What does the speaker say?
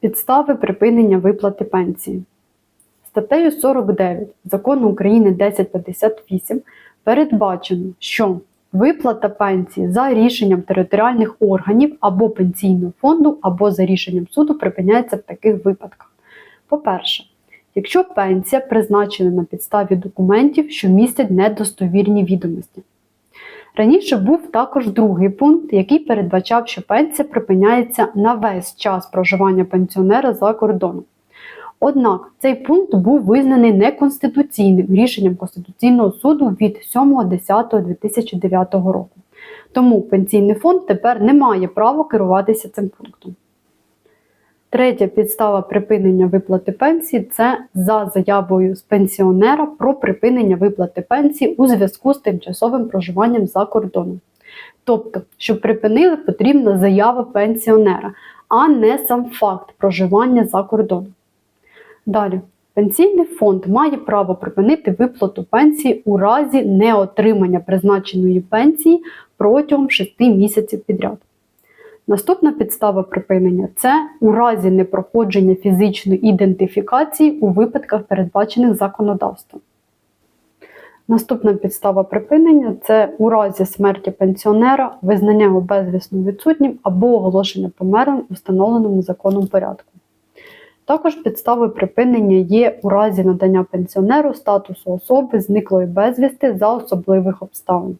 Підстави припинення виплати пенсії. Статтею 49 Закону України 1058 передбачено, що виплата пенсії за рішенням територіальних органів або пенсійного фонду, або за рішенням суду припиняється в таких випадках. По-перше, якщо пенсія призначена на підставі документів, що містять недостовірні відомості. Раніше був також другий пункт, який передбачав, що пенсія припиняється на весь час проживання пенсіонера за кордоном. Однак цей пункт був визнаний неконституційним рішенням Конституційного суду від 7.10.2009 року. Тому пенсійний фонд тепер не має права керуватися цим пунктом. Третя підстава припинення виплати пенсії це за заявою з пенсіонера про припинення виплати пенсії у зв'язку з тимчасовим проживанням за кордоном. Тобто, щоб припинили, потрібна заява пенсіонера, а не сам факт проживання за кордоном. Далі, пенсійний фонд має право припинити виплату пенсії у разі неотримання призначеної пенсії протягом 6 місяців підряд. Наступна підстава припинення це у разі непроходження фізичної ідентифікації у випадках, передбачених законодавством. Наступна підстава припинення це у разі смерті пенсіонера, визнання його безвісно відсутнім або оголошення померлим у встановленому законом порядку. Також підставою припинення є у разі надання пенсіонеру статусу особи зниклої безвісти за особливих обставин.